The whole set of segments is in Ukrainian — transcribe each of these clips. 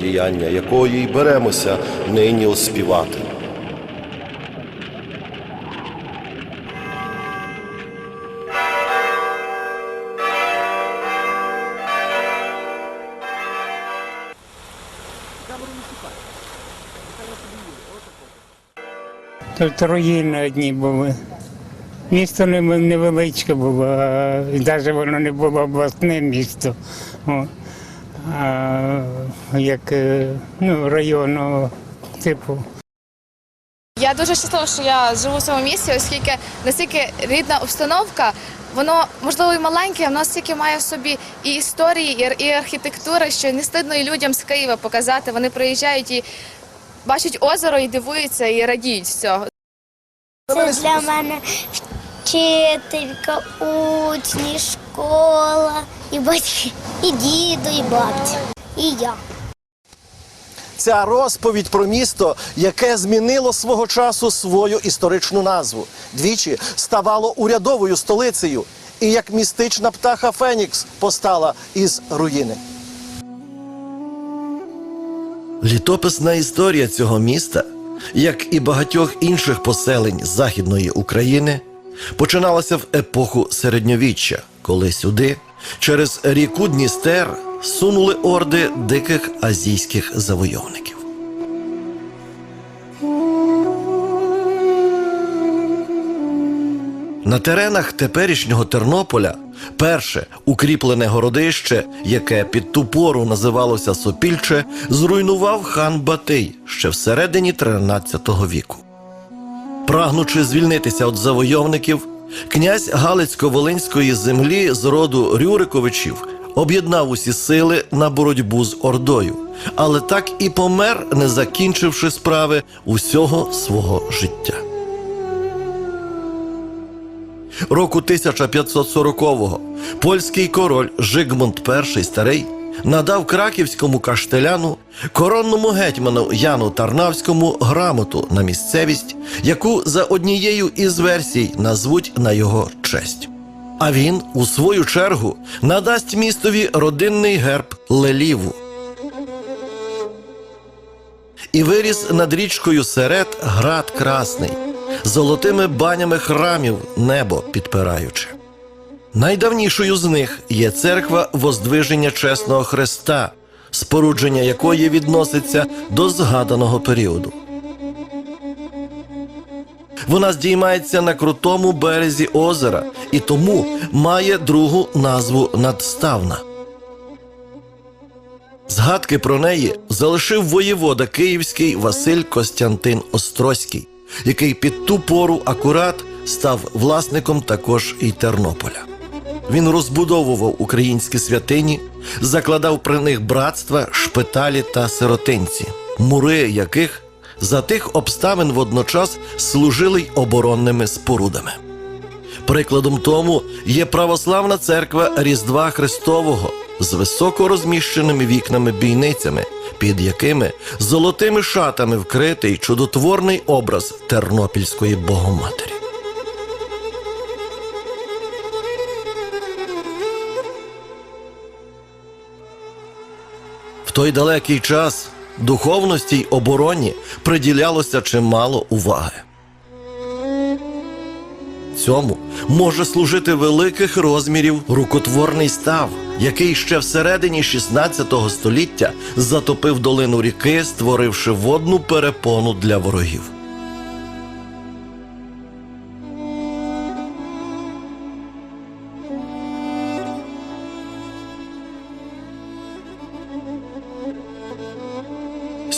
діяння якої й беремося нині оспівати. Тут руїни одні були. Місто невеличке було, навіть воно не було обласне місто. А, як е, ну, районного типу. Я дуже щаслива, що я живу в цьому місці, оскільки настільки рідна обстановка, воно можливо і маленьке, а воно стільки має в собі і історії, і, і архітектури, що не стидно і людям з Києва показати. Вони приїжджають і бачать озеро, і дивуються, і радіють з цього. Це для мене вчителька, учні, школа, і батьки, і діду, і бабця, і я. Ця розповідь про місто, яке змінило свого часу свою історичну назву, двічі ставало урядовою столицею, і як містична птаха Фенікс постала із руїни. Літописна історія цього міста, як і багатьох інших поселень Західної України, починалася в епоху середньовіччя, коли сюди, через ріку Дністер, сунули орди диких азійських завойовників. На теренах теперішнього Тернополя перше укріплене городище, яке під ту пору називалося Сопільче, зруйнував хан Батий ще всередині 13 віку. Прагнучи звільнитися від завойовників, князь Галицько-Волинської землі з роду Рюриковичів об'єднав усі сили на боротьбу з Ордою, але так і помер, не закінчивши справи усього свого життя. Року 1540-го польський король Жигмунд І старий надав краківському каштеляну, коронному гетьману Яну Тарнавському грамоту на місцевість, яку за однією із версій назвуть на його честь. А він, у свою чергу, надасть містові родинний герб Леліву. І виріс над річкою Серед град Красний, золотими банями храмів небо підпираючи. Найдавнішою з них є церква Воздвиження Чесного Христа, спорудження якої відноситься до згаданого періоду. Вона здіймається на крутому березі озера і тому має другу назву надставна. Згадки про неї залишив воєвода київський Василь Костянтин Острозький, який під ту пору акурат став власником також і Тернополя. Він розбудовував українські святині, закладав при них братства, шпиталі та сиротинці, мури яких за тих обставин водночас служили й оборонними спорудами. Прикладом тому є православна церква Різдва Христового з високо розміщеними вікнами-бійницями, під якими золотими шатами вкритий чудотворний образ Тернопільської Богоматері. Той далекий час Духовності й обороні приділялося чимало уваги. Цьому може служити великих розмірів рукотворний став, який ще всередині 16 століття затопив долину ріки, створивши водну перепону для ворогів.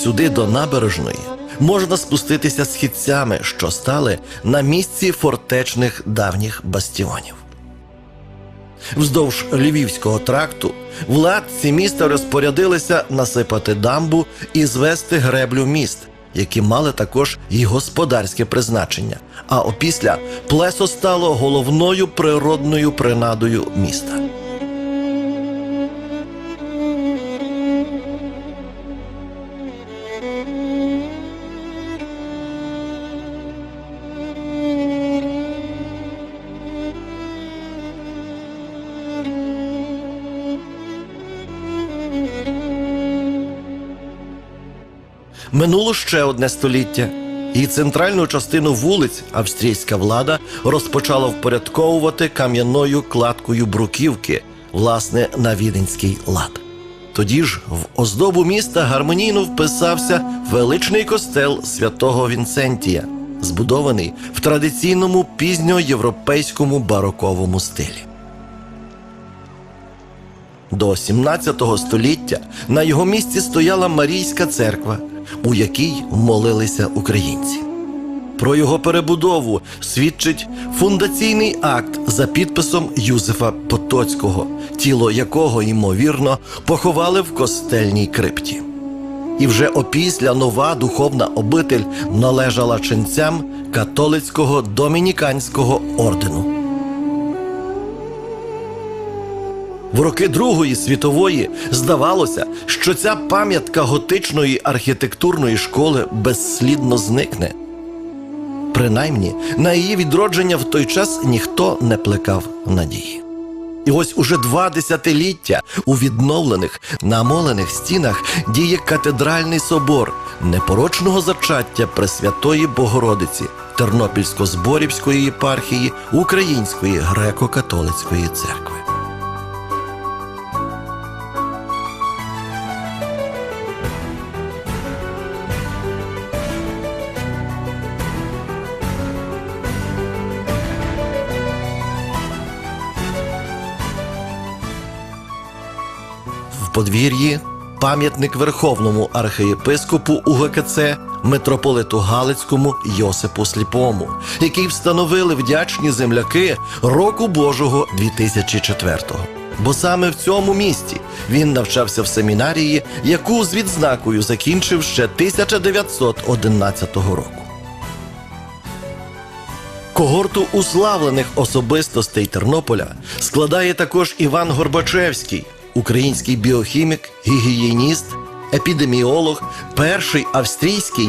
Сюди до набережної можна спуститися східцями, що стали на місці фортечних давніх бастіонів. Вздовж Львівського тракту владці міста розпорядилися насипати дамбу і звести греблю міст, які мали також і господарське призначення. А опісля плесо стало головною природною принадою міста. Минуло ще одне століття, і центральну частину вулиць австрійська влада розпочала впорядковувати кам'яною кладкою бруківки, власне, на віденський лад. Тоді ж в оздобу міста гармонійно вписався величний костел святого Вінцентія, збудований в традиційному пізньоєвропейському бароковому стилі. До 17 століття на його місці стояла Марійська церква, у якій молилися українці. Про його перебудову свідчить фундаційний акт за підписом Юзефа Потоцького, тіло якого, ймовірно, поховали в костельній крипті. І вже опісля нова духовна обитель належала ченцям католицького домініканського ордену. В роки Другої світової здавалося, що ця пам'ятка готичної архітектурної школи безслідно зникне. Принаймні, на її відродження в той час ніхто не плекав надії. І ось уже два десятиліття у відновлених, намолених стінах діє катедральний собор непорочного зачаття Пресвятої Богородиці Тернопільсько-Зборівської єпархії Української греко-католицької церкви. Подвір'ї пам'ятник верховному архієпископу УГКЦ митрополиту Галицькому Йосипу Сліпому, який встановили вдячні земляки року Божого 2004-го. Бо саме в цьому місті він навчався в семінарії, яку з відзнакою закінчив ще 1911 року. Когорту уславлених особистостей Тернополя складає також Іван Горбачевський, український біохімік, гігієніст, епідеміолог, перший австрійський